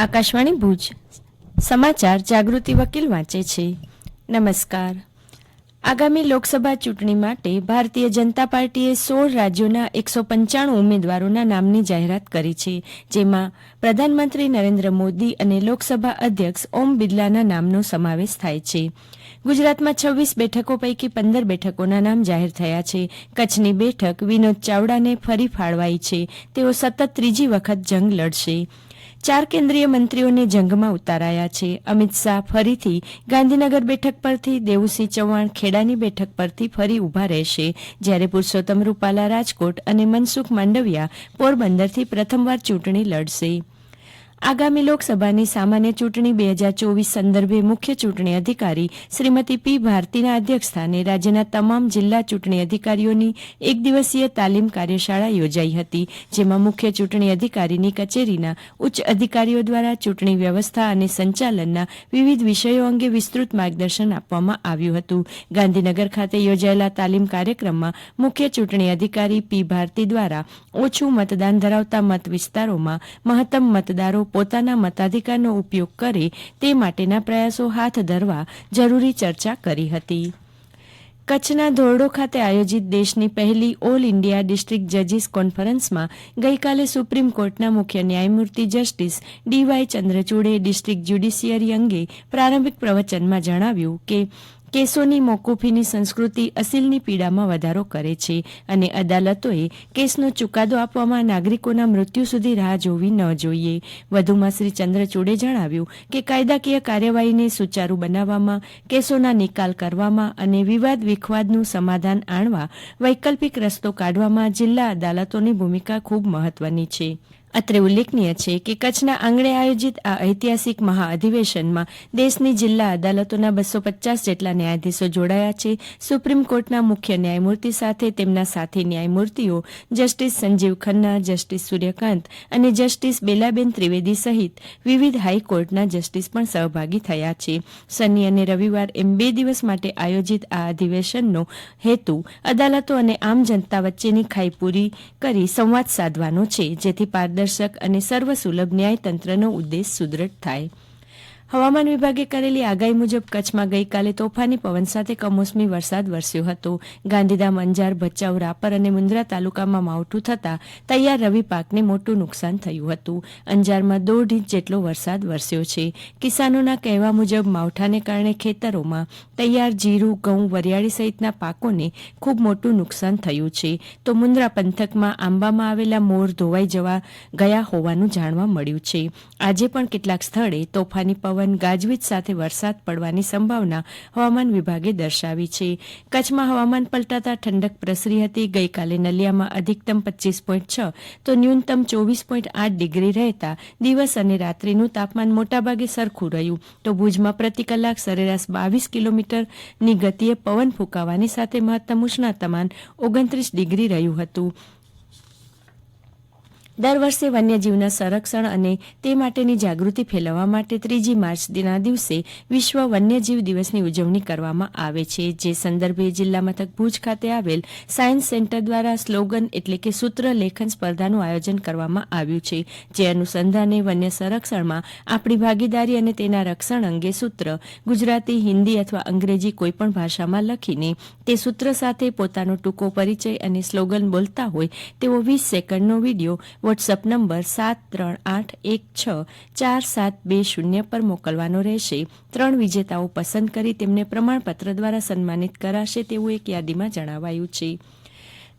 આકાશવાણી ભુજ. સમાચાર જાગૃતિ વકીલ વાંચે છે. નમસ્કાર. આગામી લોકસભા ચૂંટણી માટે ભારતીય જનતા પાર્ટીએ સોળ રાજ્યોના એકસો પંચાણું ઉમેદવારોના નામની જાહેરાત કરી છે, જેમાં પ્રધાનમંત્રી નરેન્દ્ર મોદી અને લોકસભા અધ્યક્ષ ઓમ બિરલાના નામનો સમાવેશ થાય છે. ગુજરાતમાં છવ્વીસ બેઠકો પૈકી પંદર બેઠકોના નામ જાહેર થયા છે. કચ્છની બેઠક વિનોદ ચાવડાને ફરી ફાળવાઈ છે. તેઓ સતત ત્રીજી વખત જંગ લડશે. ચાર કેન્દ્રીય મંત્રીઓને જંગમાં ઉતારાયા છે. અમિત શાહ ફરીથી ગાંધીનગર બેઠક પરથી, દેવુસિંહ ચૌહાણ ખેડાની બેઠક પરથી ફરી ઊભા રહેશે. જ્યારે પુરુષોત્તમ રૂપાલા રાજકોટ અને મનસુખ માંડવિયા પોરબંદરથી પ્રથમવાર ચૂંટણી લડશે. આગામી લોકસભાની સામાન્ય ચૂંટણી બે હજાર ચોવીસ સંદર્ભે મુખ્ય ચૂંટણી અધિકારી શ્રીમતી પી ભારતીના અધ્યક્ષસ્થાને રાજ્યના તમામ જિલ્લા ચૂંટણી અધિકારીઓની એક દિવસીય તાલીમ કાર્યશાળા યોજાઈ હતી, જેમાં મુખ્ય ચૂંટણી અધિકારીની કચેરીના ઉચ્ચ અધિકારીઓ દ્વારા ચૂંટણી વ્યવસ્થા અને સંચાલનના વિવિધ વિષયો અંગે વિસ્તૃત માર્ગદર્શન આપવામાં આવ્યું હતું. ગાંધીનગર ખાતે યોજાયેલા તાલીમ કાર્યક્રમમાં મુખ્ય ચૂંટણી અધિકારી પી ભારતી દ્વારા ઓછું મતદાન ધરાવતા મત વિસ્તારોમાં મહત્તમ મતદારો પોતાના મતાધિકારનો ઉપયોગ કરે તે માટેના પ્રયાસો હાથ ધરવા જરૂરી ચર્ચા કરી હતી. કચ્છના ધોરડો ખાતે આયોજિત દેશની પહેલી ઓલ ઇન્ડિયા ડિસ્ટ્રિક્ટ જજીસ કોન્ફરન્સમાં ગઈકાલે સુપ્રીમ કોર્ટના મુખ્ય ન્યાયમૂર્તિ જસ્ટિસ ડીવાય ચંદ્રચૂડે ડિસ્ટ્રિક્ટ જ્યુડિશિયરી અંગે પ્રારંભિક પ્રવચનમાં જણાવ્યું કે કેસોની મોકૂફીની સંસ્કૃતિ અસીલની પીડામાં વધારો કરે છે અને અદાલતોએ કેસનો ચુકાદો આપવામાં નાગરિકોના મૃત્યુ સુધી રાહ જોવી ન જોઈએ. વધુમાં શ્રી ચંદ્રચૂડે જણાવ્યું કે કાયદાકીય કાર્યવાહીને સુચારુ બનાવવામાં, કેસોના નિકાલ કરવામાં અને વિવાદ વિખવાદનું સમાધાન આણવા વૈકલ્પિક રસ્તો કાઢવામાં જિલ્લા અદાલતોની ભૂમિકા ખૂબ મહત્વની છે. અત્રે ઉલ્લેખનીય છે કે કચ્છના આંગણે આયોજિત આ ઐતિહાસિક મહાઅધિવેશનમાં દેશની જિલ્લા અદાલતોના બસો પચાસ જેટલા ન્યાયાધીશો જોડાયા છે. સુપ્રીમ કોર્ટના મુખ્ય ન્યાયમૂર્તિ સાથે તેમના સાથી ન્યાયમૂર્તિઓ જસ્ટિસ સંજીવ ખન્ના, જસ્ટિસ સૂર્યકાંત અને જસ્ટિસ બેલાબેન ત્રિવેદી સહિત વિવિધ હાઈકોર્ટના જસ્ટિસ પણ સહભાગી થયા છે. શનિ અને રવિવાર એમ બે દિવસ માટે આયોજિત આ અધિવેશનનો હેતુ અદાલતો અને આમ જનતા વચ્ચેની ખાઈ પૂરી કરી સંવાદ સાધવાનો છે, જેથી પારદર્શક અને સર્વસુલભ ન્યાયતંત્રનો ઉદ્દેશ સુદ્રઢ થાય. હવામાન વિભાગે કરેલી આગાહી મુજબ કચ્છમાં ગઈકાલે તોફાની પવન સાથે કમોસમી વરસાદ વરસ્યો હતો. ગાંધીધામ, અંજાર, ભચાઉ, રાપર અને મુન્દ્રા તાલુકામાં માવઠું થતાં તૈયાર રવિ પાકને મોટું નુકસાન થયું હતું. અંજારમાં દોઢ ઇંચ જેટલો વરસાદ વરસ્યો છે. કિસાનોના કહેવા મુજબ માવઠાને કારણે ખેતરોમાં તૈયાર જીરું, ઘઉં, વરિયાળી સહિતના પાકોને ખૂબ મોટું નુકસાન થયું છે. તો મુન્દ્રા પંથકમાં આંબામાં આવેલા મોર ધોવાઈ જવા ગયા હોવાનું જાણવા મળ્યું છે. આજે પણ કેટલાક સ્થળે તોફાની પવન ગાજવીજ સાથે વરસાદ પડવાની સંભાવના હવામાન વિભાગે દર્શાવી છે. કચ્છમાં હવામાન પલટાતા ઠંડક પ્રસરી હતી. ગઈકાલે નલિયામાં અધિકતમ પચીસ પોઈન્ટ છ, તો ન્યૂનતમ ચોવીસ પોઈન્ટ આઠ ડિગ્રી રહેતા દિવસ અને રાત્રિનું તાપમાન મોટાભાગે સરખું રહ્યું. તો ભુજમાં પ્રતિ કલાક સરેરાશ બાવીસ કિલોમીટરની ગતિએ પવન ફૂંકાવાની સાથે મહત્તમ ઉષ્ણતામાન ઓગણત્રીસ ડિગ્રી રહ્યું હતું. દર વર્ષે વન્યજીવના સંરક્ષણ અને તે માટેની જાગૃતિ ફેલાવવા માટે ત્રીજી માર્ચના દિવસે વિશ્વ વન્યજીવ દિવસની ઉજવણી કરવામાં આવે છે, જે સંદર્ભે જિલ્લા મથક ભુજ ખાતે આવેલ સાયન્સ સેન્ટર દ્વારા સ્લોગન એટલે કે સૂત્ર લેખન સ્પર્ધાનું આયોજન કરવામાં આવ્યું છે, જે અનુસંધાને વન્ય સંરક્ષણમાં આપણી ભાગીદારી અને તેના રક્ષણ અંગે સૂત્ર ગુજરાતી, હિન્દી અથવા અંગ્રેજી કોઈપણ ભાષામાં લખીને તે સૂત્ર સાથે પોતાનો ટૂંકો પરિચય અને સ્લોગન બોલતા હોય તેવો વીસ સેકન્ડનો વીડિયો વોટ્સઅપ નંબર સાત ત્રણ આઠ એક છ ચાર સાત બે શૂન્ય પર મોકલવાનો રહેશે. ત્રણ વિજેતાઓ પસંદ કરી તેમને પ્રમાણપત્ર દ્વારા સન્માનિત કરાશે તેવું એક યાદીમાં જણાવાયું છે.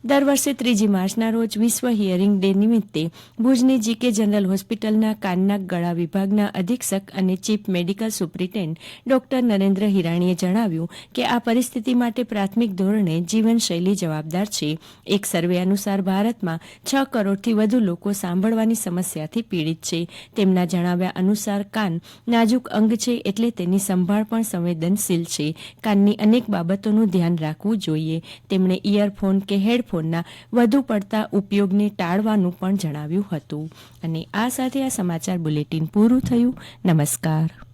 દર વર્ષે ત્રીજી માર્ચના રોજ વિશ્વ હિયરિંગ ડે નિમિત્તે ભુજની જીકે જનરલ હોસ્પિટલના કાનના ગળા વિભાગના અધિક્ષક અને chief medical superintendent doctor Narendra હિરાણીએ જણાવ્યું કે આ પરિસ્થિતિ માટે પ્રાથમિક ધોરણે જીવનશૈલી જવાબદાર છે. એક સર્વે અનુસાર ભારતમાં છ કરોડથી વધુ લોકો સાંભળવાની સમસ્યાથી પીડિત છે. તેમના જણાવ્યા અનુસાર કાન નાજુક અંગ છે એટલે તેની સંભાળ પણ સંવેદનશીલ છે. કાનની અનેક બાબતોનું ધ્યાન રાખવું જોઈએ. તેમણે ઇયરફોન કે હેડફોન ફોનના વધુ પડતા ઉપયોગને ટાળવાનું પણ જણાવ્યું હતું. અને આ સાથે આ સમાચાર બુલેટિન પૂરું થયું. નમસ્કાર.